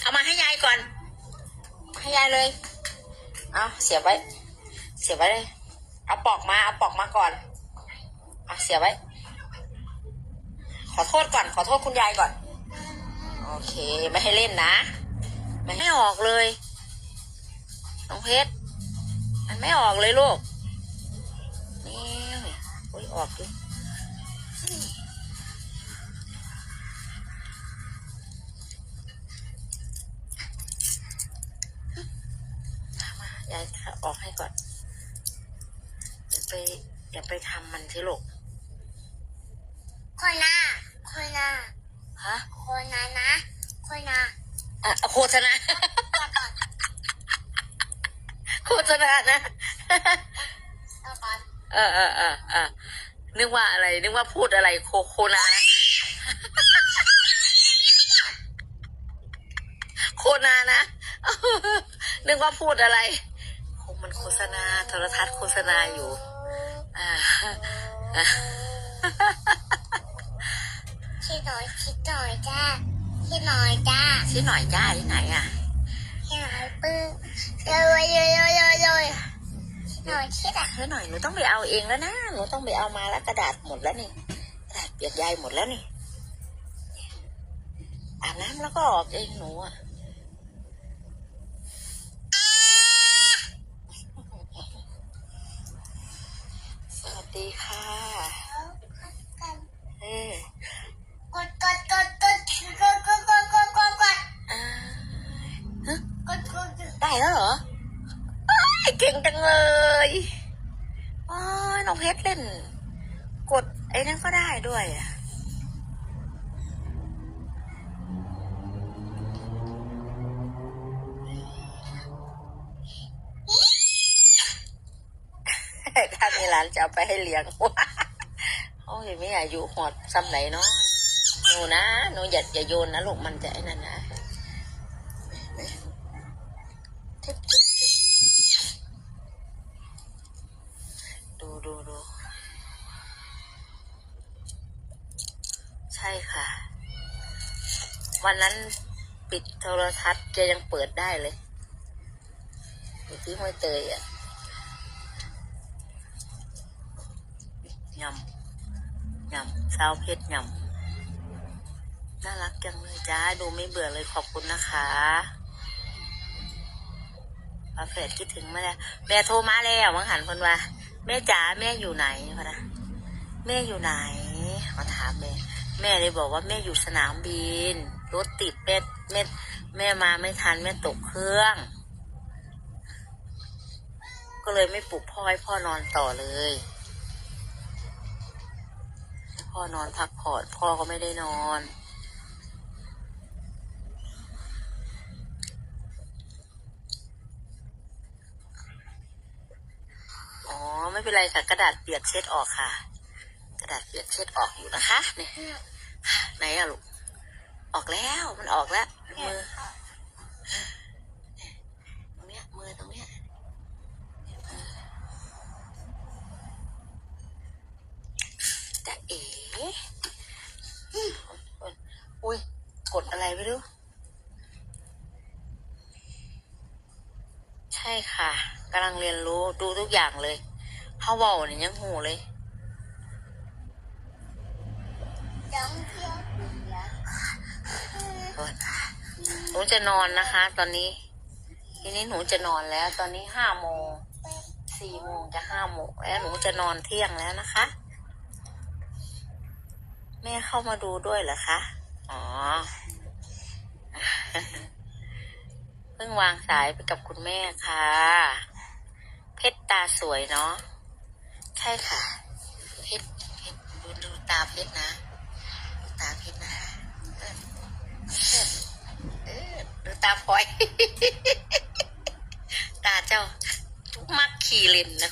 เอามาให้ยายก่อน ให้ยายเลย เอาเสียบไว้ เสียบไว้เลย เอาปอกมา เอาปอกมาก่อนเอาเสียบไว้ ขอโทษก่อน ขอโทษคุณยายก่อน โอเค ไม่ให้เล่นนะ ไม่ให้ออกเลย น้องเพชร มันไม่ออกเลยลูก นี่ โอ้ยออกดิมายายออกให้ก่อนอย่าไปอย่าไปทำมันสิลูกคนน่ะคนน่ะฮะคนน่ะนะคนน่ะอะโฆษณาโฆษณานะเอาก่อนเออเออเออเออนึกว่าอะไร นึกว่าพูดอะไรโคโคนานะโคนานะนึกว่าพูดอะไร รทัศน์โฆษณาอยู่อ่าอ่าชิดหน่อยชิดหน่อยจ้าชิดหน่อยจ้าชี้หน่อยจ้าที่ไหนอะชิดหน่อยปึ้งเลยเลยเลยเลยเลยชิดหน่อยชิดอะเฮ้ยหน่อยหนูต้องไปเอาเองแล้วนะหนูต้องไปเอามาแล้วกระดาษหมดแล้วนี่กระดาษเปียกใยหมดแล้วนี่อาบน้ำแล้วก็ออกเองหนูอะ ยโอ้ยน้องเพชรเล่น กดไอ้นั่นก็ได้ด้วยอะถ้ามีหลานจะเอาไปให้เลี้ยงโอ้ยไม่อายุหอดซ้ำไหนเนาะหนูนะหนูอย่าอย่าโยนนะลูกมันจะไอ้นั่นนะ วันนั้นปิดโทรทัศน์แกยังเปิดได้เลยอยู่ที่ห้วยเตยอะยำยำซาวเพชรยำน่ารักจังเลยจ้าดูไม่เบื่อเลยขอบคุณนะคะป้าเฟดคิดถึงมาแล้วแม่โทรมาแล้วมังหันคนว่า แม่จ๋าแม่อยู่ไหนพะนะแม่อยู่ไหนเขาถามแม่แม่เลยบอกว่าแม่อยู่สนามบิน รถติดแม่แม่แม่มาไม่ทันแม่ตกเครื่อง ก็เลยไม่ปลุกพ่อให้พ่อนอนต่อเลย พ่อนอนพักผ่อนพ่อก็ไม่ได้นอนอ๋อไม่เป็นไรค่ะกระดาษเปียกเช็ดออกค่ะ กระดาษเปียกเช็ดออกอยู่นะคะเนี่ยไหนอะลูก ออกแล้วมันออกแล้วมือตรงเนี้ยมือตรงเนี้ยจะเอ๋อุ้ยกดอะไรไม่รู้ใช่ค่ะกำลังเรียนรู้ดูทุกอย่างเลยเฮาเวาเนี่ยยังหูเลยจังเที่ยวเสีย หนูจะนอนนะคะ ตอนนี้ ทีนี้หนูจะนอนแล้ว ตอนนี้ห้าโมงสี่โมงจะห้าโมงแล้วหนูจะนอนเที่ยงแล้วนะคะ แม่เข้ามาดูด้วยเหรอคะ อ๋อ เพิ่งวางสายไปกับคุณแม่ค่ะ เพชรตาสวยเนาะ ใช่ค่ะ เพชรเพชรดูดูตาเพชรนะ ตาเพชรนะเออเออเออดูตาพลอย ตาเจ้ามักขี่เลนนะ